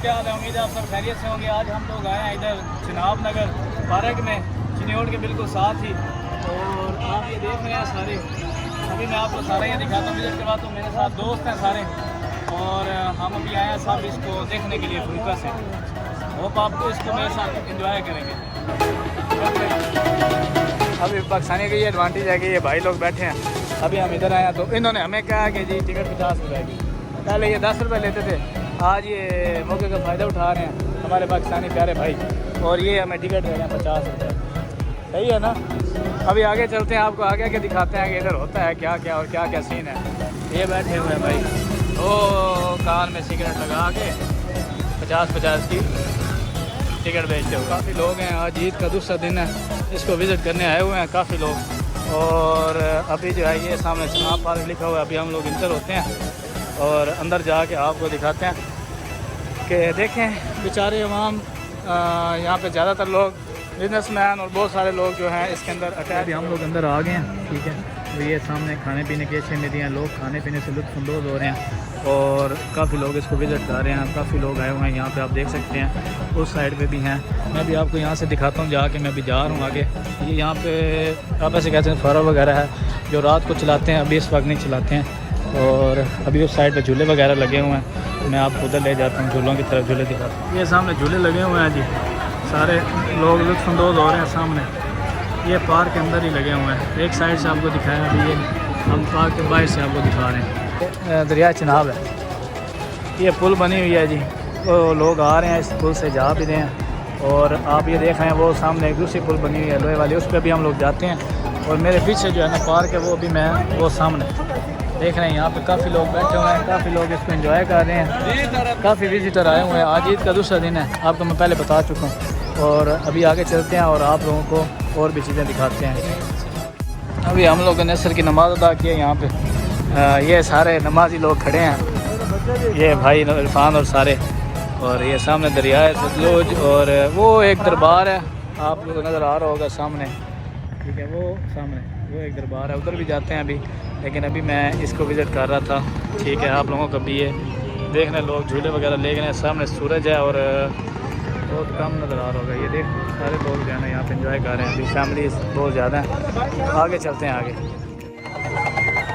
क्या हाल है? उम्मीद है आप सब खैरियत से होंगे। आज हम लोग आए हैं इधर चिनाब नगर, पार्क में चिन्योट के बिल्कुल साथ ही। और आप ये देख रहे हैं सारे। अभी मैं आपको सारा ये दिखाता हूँ। विज़िट करवाता हूँ मेरे साथ दोस्त हैं सारे। और हम अभी आए हैं सब इसको देखने के लिए फुल्का से। होप आपको इसको मेरे साथ इंजॉय करेंगे। अभी पाकिस्तानी की ये एडवांटेज है कि ये भाई लोग बैठे हैं। अभी हम इधर आए हैं तो इन्होंने हमें कहा कि जी टिकट पचास रुपए की। पहले ये दस रुपए लेते थे। आज ये मौके का फ़ायदा उठा रहे हैं हमारे पाकिस्तानी प्यारे भाई। और ये हमें टिकट दे रहे हैं पचास रुपये सही है ना? अभी आगे चलते हैं, आपको आगे आगे दिखाते हैं कि इधर होता है क्या क्या और क्या क्या सीन है। ये बैठे हुए हैं भाई। ओ, कान में सिगरेट लगा के पचास पचास की टिकट बेचते हो काफ़ी लोग हैं, आज ईद का दूसरा दिन है। इसको विज़िट करने आए हुए हैं काफ़ी लोग। और अभी जो है ये सामने चनाब पार्क लिखा हुआ है। अभी हम लोग इंटर होते हैं और अंदर जाके आपको दिखाते हैं। कि देखें, बेचारे अवाम यहाँ पे ज़्यादातर लोग बिजनेसमैन और बहुत सारे लोग जो हैं इसके अंदर अटैच हम लोग अंदर आ गए हैं, ठीक है? तो ये सामने खाने पीने की अच्छी हैं, लोग खाने पीने से लुत्फानंदोज़ हो रहे हैं और काफ़ी लोग इसको विज़िट कर रहे हैं, काफ़ी लोग आए हुए हैं यहाँ पे, आप देख सकते हैं, उस साइड पे भी हैं। मैं भी आपको यहाँ से दिखाता हूँ जाके, मैं भी जा रहा हूँ आगे। ये यहाँ पे, आप ऐसे कहते हैं फरा वगैरह है, जो रात को चलाते हैं, अभी इस वक्त नहीं चलाते हैं और अभी उस साइड पर झूले वगैरह लगे हुए हैं। मैं आपको उधर ले जाता हूँ, झूलों की तरफ़ झूले दिखाता हूँ। ये सामने झूले लगे हुए हैं जी। सारे लोग लुत्फानंदोज़ हो रहे हैं सामने। ये पार्क के अंदर ही लगे हुए हैं। एक साइड से आपको दिखाया अभी ये, हम पार्क के बाहर से आपको दिखा रहे हैं। दरिया चिनाब है। ये पुल बनी हुई है जी। वो लोग आ रहे हैं इस पुल से जा भी रहे हैं। और आप ये देख रहे हैं, वो सामने एक दूसरी पुल बनी हुई है, लोहे वाली। उस पर भी हम लोग जाते हैं। और मेरे पीछे जो है ना पार्क है, वो भी मैं, वो सामने। देख रहे हैं यहाँ पे काफ़ी लोग बैठे हुए हैं, काफ़ी लोग इसको एंजॉय कर रहे हैं। काफ़ी विजिटर आए हुए हैं। आज ईद का दूसरा दिन है, आपको मैं पहले बता चुका हूँ। और अभी आगे चलते हैं और आप लोगों को और भी चीज़ें दिखाते हैं। अभी हम लोगों ने सर की नमाज़ अदा की है यहाँ पे। ये सारे नमाजी लोग खड़े हैं। ये भाई इरफान और सारे। और ये सामने दरिया है, सतलुज और वो एक दरबार है। आप लोग नज़र आ रहा होगा सामने। ठीक है, वो सामने। वो एक दरबार है। उधर भी जाते हैं अभी, लेकिन अभी मैं इसको विज़िट कर रहा था। ठीक है, आप लोगों को भी ये देखने लोग झूले वगैरह ले गए सामने सूरज है और, बहुत कम नज़र आ रहा होगा। ये देख, सारे लोग जो है ना यहाँ पे इंजॉय कर रहे हैं। अभी फैमिली बहुत ज़्यादा है। आगे चलते हैं, आगे।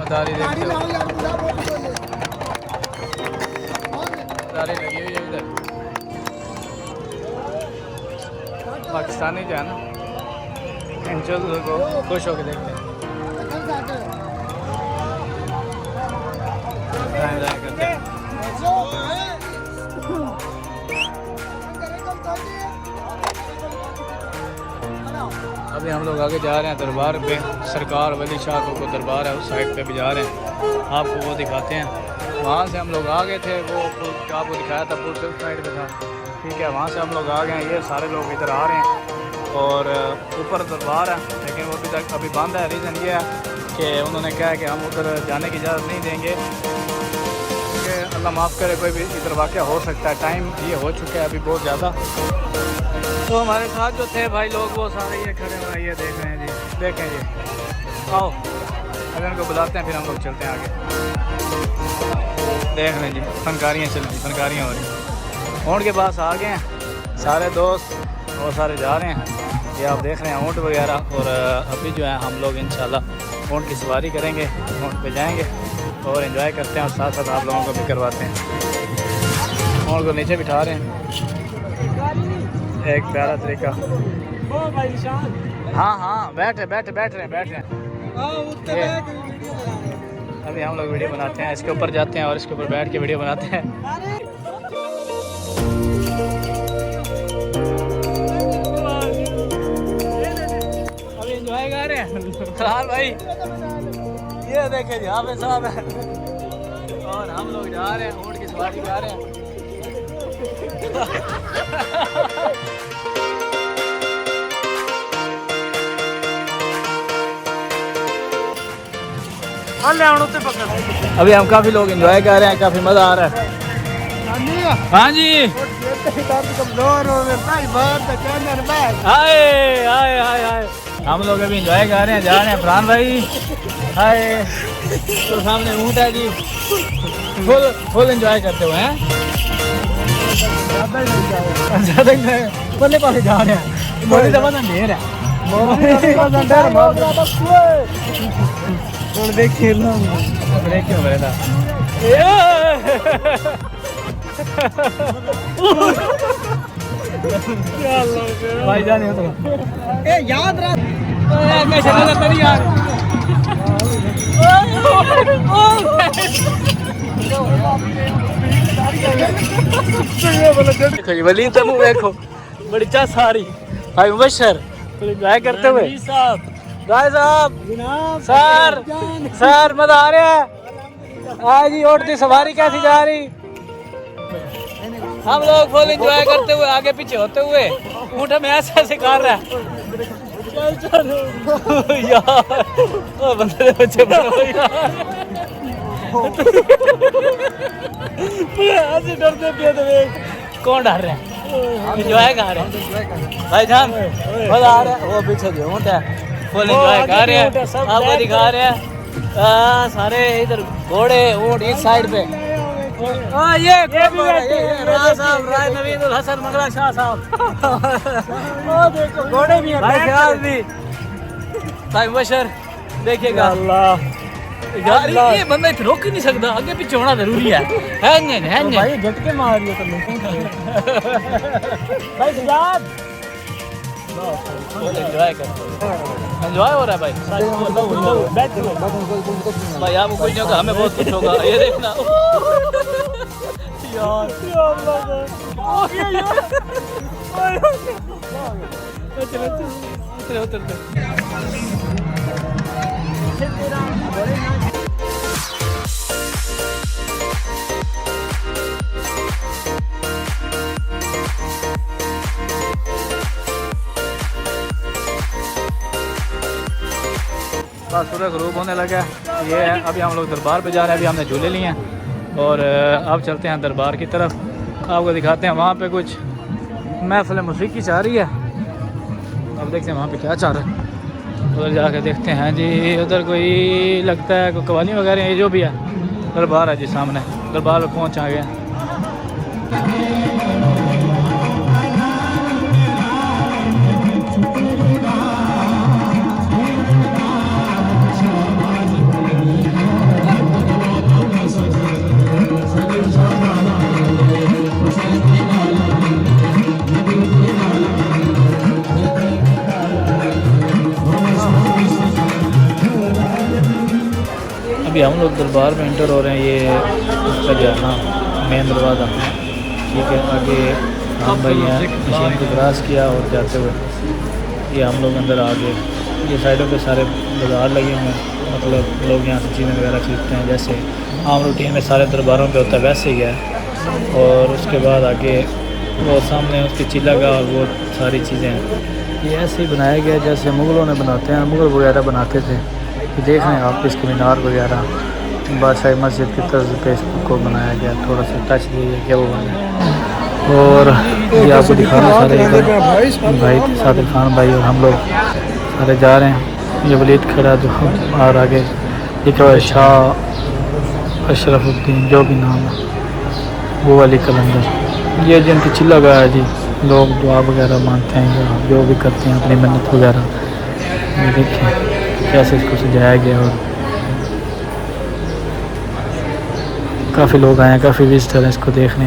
मदारी देखते हो। है पाकिस्तानी जो है ना चीज़ों को खुश होकर देखते हैं। अभी हम लोग आगे जा रहे हैं दरबार पे। सरकार वली शाह को दरबार है, उस साइड पे भी जा रहे हैं। आपको वो दिखाते हैं। वहाँ से हम लोग आ गए थे, वो आपको दिखाया था पुल साइड पे था। ठीक है, वहाँ से हम लोग आ गए हैं। ये सारे लोग इधर आ रहे हैं और ऊपर दरबार है। लेकिन वो अभी तक अभी बंद है। रीज़न ये है कि उन्होंने कहा है कि हम उधर जाने की इजाज़त नहीं देंगे। अल्लाह माफ़ करे, कोई भी इधर वाक़ हो सकता है। टाइम ये हो चुका है अभी बहुत ज़्यादा। तो हमारे साथ जो थे भाई लोग, वो सारे ये खड़े हुए ये देख रहे हैं जी। देखें जी। आओ। अगर इनको बुलाते हैं, फिर हम लोग चलते हैं आगे। देख रहे हैं जी, फनकारियाँ चल रही फनकारियाँ हो रही ऊँट के पास आ गए हैं। सारे दोस्त वो सारे जा रहे हैं। ये आप देख रहे हैं ऊँट वगैरह, और अभी जो है हम लोग इंशाल्लाह ऊँट की सवारी करेंगे, ऊँट पे जाएँगे, और इन्जॉय करते हैं, और साथ साथ आप लोगों को भी करवाते हैं। ऊँट को नीचे बिठा रहे हैं। एक प्यारा तरीका। हाँ हाँ बैठे बैठे बैठ रहे हैं बैठ रहे हैं अभी हम लोग वीडियो बनाते हैं इसके ऊपर जाते हैं और इसके ऊपर बैठ के वीडियो बनाते हैं। हैं। भाई। ये देखे जी हाफिज साहब और हम लोग जा रहे हैं ऊँट की सवारी जा रहे हैं। अभी हम काफ़ी लोग एंजॉय कर रहे हैं काफ़ी मज़ा आ रहा है। हाँ जी। हाय हाय हाय हाय। हम लोग अभी एंजॉय कर रहे हैं जा रहे हैं फरहान भाई। हाय। तो सामने ऊँट है जी। फुल फुल एंजॉय करते हुए हैं। ਜ਼ਿਆਦਾ ਹੀ ਮੈਂ ਪਰਲੇ ਪਾਸੇ ਜਾ ਰਿਹਾ ਮੋਲੀ ਦਾ ਬੰਦਾ ਨੇਰ ਹੈ ਮੋਲੀ ਦਾ ਬੰਦਾ ਡਰ ਮਾਰ ਹੁਣ ਦੇ ਖੇਲਾਂ ਬਰੇ ਕਿਉਂ ਬਰੇਦਾ ਭਾਈ ਜਾਨ ਇਹ ਤਾਂ ਇਹ ਯਾਦ ਰੱਖ ਓਏ ਮੈਂ ਛੱਡ ਦਿੱਤਾ ਨਹੀਂ ਯਾਰ ਓਏ ਓਏ। देखो बड़ी चा सारी। भाई मुबशर एंजॉय करते हुए। साहब। भाई साहब। सर सर मज़ा आ रहा है। आज ही उठती सवारी कैसी जा रही? हम लोग फुल एंजॉय करते हुए आगे पीछे होते हुए। ऊँट हमें ऐसे ऐसे कर रहा है। यार बंदे बच्चे बनो यार ऐसे डरते पिए तो कौन डर रहा है? एंजॉय कर रहे हैं। भाई जान मज़ा आ रहा है वो पीछे जो ऊँट है फुल एंजॉय कर रहे हैं आपको दिखा रहे हैं। सारे इधर घोड़े ऊँट इस साइड पे। हाँ? ये साहब राय नवीन हसन मंगला शाह साहब। घोड़े भी हैं भाई ख्याल भी। भाई बशर देखिएगा। अल्लाह। यार ये बंदा इतना रोक ही नहीं सकता आगे पीछे होना ज़रूरी है है नहीं है नहीं भाई झटके मार रही है भाई सजाद एंजॉय कर एंजॉय हो रहा है भाई भाई आपको कुछ नहीं होगा हमें बहुत कुछ होगा ये देखना यार उतर उतर बस होने लगा। ये है, अभी हम लोग दरबार पे जा रहे हैं, अभी हमने झूले लिए हैं। और अब चलते हैं दरबार की तरफ़। आपको दिखाते हैं वहाँ पे कुछ महफिल मौसीकी चाह रही है। अब देखते हैं वहाँ पे क्या चाह रहा है। उधर जाकर देखते हैं जी, उधर कोई लगता है कोई कवाली वगैरह ये जो भी है। दरबार है जी सामने, दरबार पहुँच आ गए। अभी हम लोग दरबार में इंटर हो रहे हैं, ये उसका जाना मेन दरवाज़ा। ठीक है, आगे हम भाई हैं मशीन को क्रॉस किया और जाते हुए। ये हम लोग अंदर आ गए। ये साइडों पे सारे बाज़ार लगे हुए हैं मतलब लोग यहाँ से चीज़ें वगैरह खरीदते हैं, जैसे आम रूटीन में सारे दरबारों पे होता है, वैसे ही है। और उसके बाद आगे वो सामने उसके चिल्ला का और वो सारी चीज़ें ये ऐसे ही बनाया गया जैसे मुग़लों ने बनाते हैं, मुग़ल वगैरह बनाते थे। देख रहे हैं आप इसके मीनार वगैरह, बादशाही मस्जिद की तर्ज पे इसको बनाया गया, थोड़ा सा टच दिया गया वो बना? और ये आपको दिखा रहा हूँ सारे भाई सादिक खान भाई और हम लोग सारे जा रहे हैं। ये वलीद खड़ा जो और आगे लिखा शाह अशरफुद्दीन, जो भी नाम है, वो वाली कलंदर। ये जिनकी चिल्ला गया है जी, लोग दुआ वगैरह मांगते हैं या जो भी करते हैं, अपनी मन्नत वगैरह। ये कैसे इसको सजाया गया और काफ़ी लोग आए हैं, काफ़ी विजिटर हैं इसको देखने।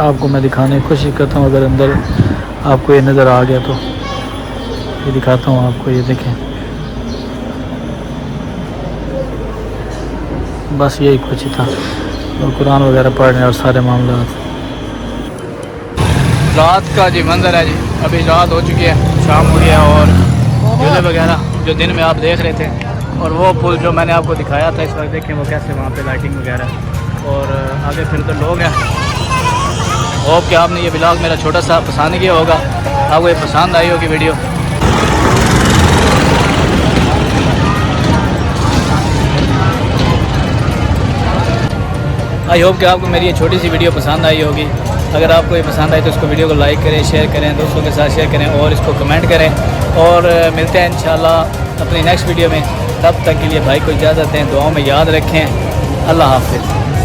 आपको मैं दिखाने की कोशिश करता हूँ, अगर अंदर आपको ये नज़र आ गया तो। ये दिखाता हूँ आपको, ये देखें। बस यही कुछ ही था। और कुरान वगैरह पढ़ने और सारे मामला। रात का जी मंजर है जी। अभी रात हो चुकी है, शाम हो गया और झूले वगैरह जो दिन में आप देख रहे थे और वो पुल जो मैंने आपको दिखाया था इस वक्त देखें वो कैसे वहाँ पे लाइटिंग वगैरह। और आगे फिर तो लोग हैं। होप कि आपने ये ब्लॉग मेरा छोटा सा पसंद किया होगा। आपको ये पसंद आई होगी वीडियो आई होप कि आपको मेरी ये छोटी सी वीडियो पसंद आई होगी। अगर आपको ये पसंद आए तो इसको वीडियो को लाइक करें शेयर करें, दोस्तों के साथ शेयर करें और इसको कमेंट करें। और मिलते हैं इंशाल्लाह अपनी नेक्स्ट वीडियो में। तब तक के लिए भाई को इजाज़त दें, दुआओं में याद रखें। अल्लाह हाफिज़।